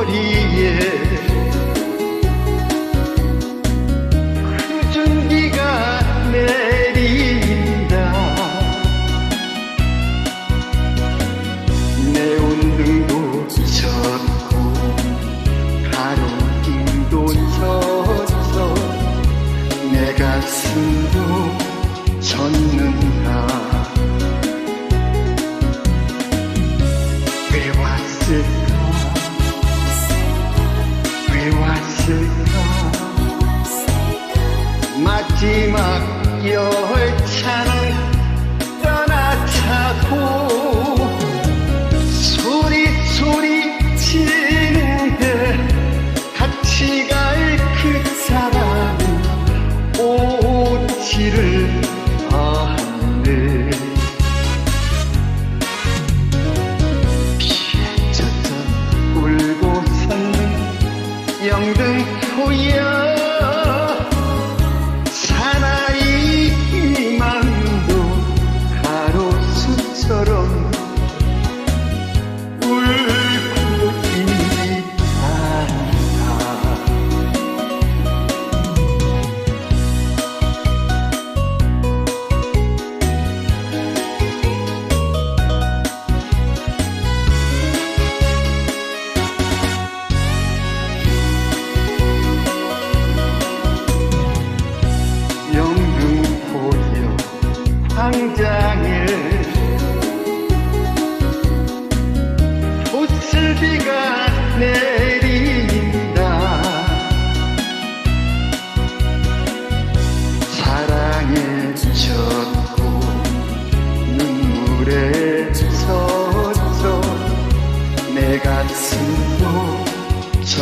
Lord, 마지막 열차는 떠났다고. 소리소리 치는데 같이 갈 그 사람 오지를 않네. 피해쳤던 울고 섰는 영등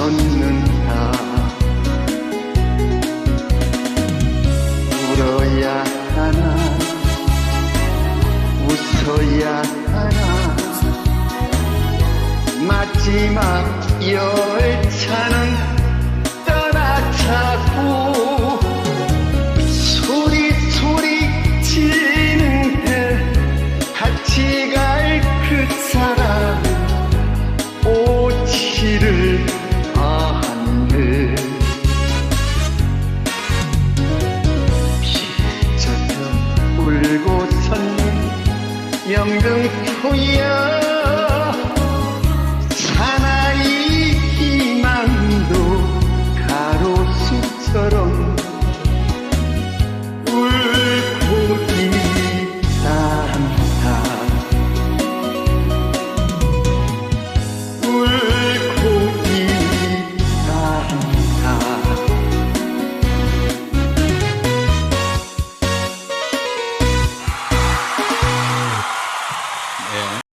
젖는다. 울어야 하나 웃어야 하나. 마지막 열차는 떠나자고. 소리 소리 지는데 같이 갈 그 사람 오지를 Dòng.